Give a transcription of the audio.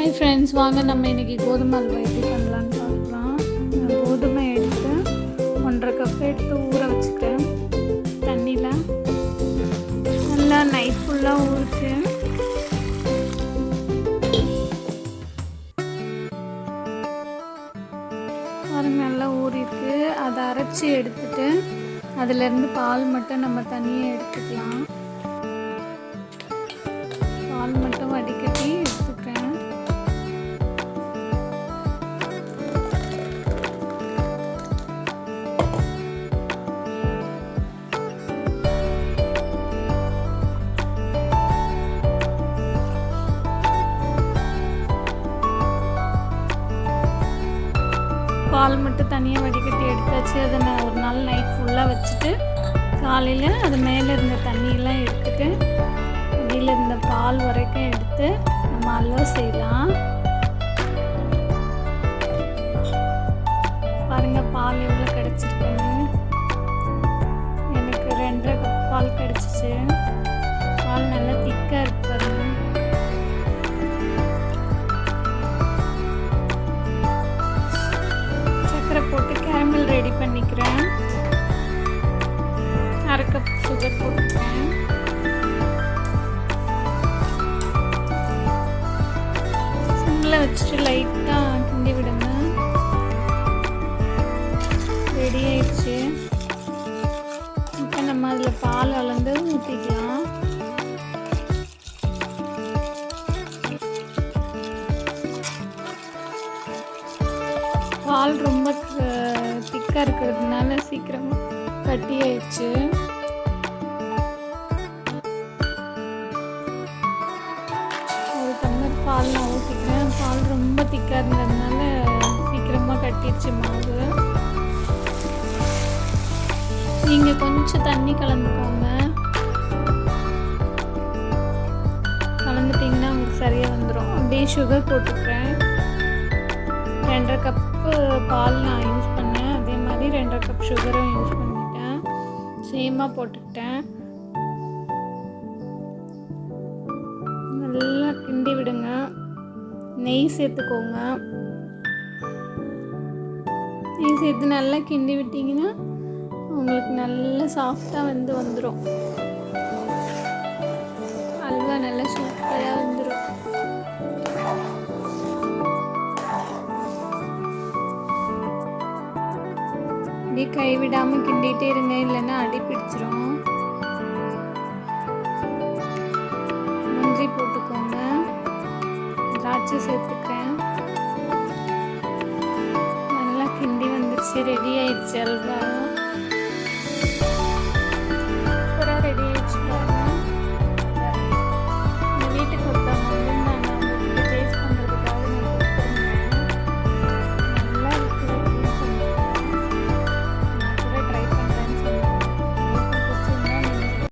Hi friends வாங்க நம்ம இன்றைக்கி கோதுமை அல்வா எப்படி பண்ணலான்னு பார்க்கலாம். நான் கோதுமை எடுத்து ஒன்றரை கப் எடுத்து ஊற வச்சுக்கிறேன் தண்ணியில். நல்லா நைட் ஃபுல்லாக ஊறிச்சு. பாருங்க நல்லா ஊறிருக்கு அதை அரைச்சி எடுத்துட்டு அதுலேருந்து பால் மட்டும் நம்ம தனியாக எடுத்துக்கலாம். பால் மட்டும் தனியாக வடிகட்டி எடுத்தாச்சு. அதை நான் ஒரு நாள் நைட் ஃபுல்லாக வச்சுட்டு காலையில் அது மேலே இருந்த தண்ணியெல்லாம் எடுத்துட்டு அடியில் இருந்த பால் வரைக்கும் எடுத்து நம்ம அல்வா செய்யலாம். பாருங்க பால் எவ்வளோ கிடச்சிருக்குன்னு எனக்கு ரெண்டரை கப் பால் கிடச்சிச்சு. அரை கப் சுகர் போட்டுக்கிறேன் சிம்மில் வச்சுட்டு லைட்டாக கிண்டி விடுங்க. ரெடி ஆயிடுச்சு. இப்போ நம்ம அதில் பால் அளந்து ஊற்றிக்கலாம் பால் ரொம்ப திக்காக இருக்கிறதுனால சீக்கிரமாக கட்டி ஆயிடுச்சு ஒரு டம்ளர் பால் நான் ஊற்றிக்கிறேன் பால் ரொம்ப திக்காக இருந்ததுனால சீக்கிரமாக கட்டிடுச்சு மாவு. நீங்கள் கொஞ்சம் தண்ணி கலந்துக்கோங்க. கலந்துட்டிங்கன்னா உங்களுக்கு சரியாக வந்துடும் அப்படியே சுகர் போட்டுக்கிறேன். ரெண்டரை கப்பு பால் நான் யூஸ் பண்ணேன். அதே மாதிரி ரெண்டரை கப் சுகரும் யூஸ் பண்ணேன். சேமாக போட்டுக்கிட்டேன். நல்லா கிண்டி விடுங்க. நெய் சேர்த்துக்கோங்க. நெய் சேர்த்து நல்லா கிண்டி விட்டிங்கன்னா உங்களுக்கு நல்லா சாஃப்டாக வந்து வந்துடும் அப்படியே கைவிடாமல் கிண்டிகிட்டே இருங்க இல்லைன்னா அடி பிடிச்சிரும். முந்திரி போட்டுக்கோங்க. திராட்சை சேர்த்துக்கிறேன். நல்லா கிண்டி வந்துருச்சு ரெடி ஆயிடுச்சு அல்வா.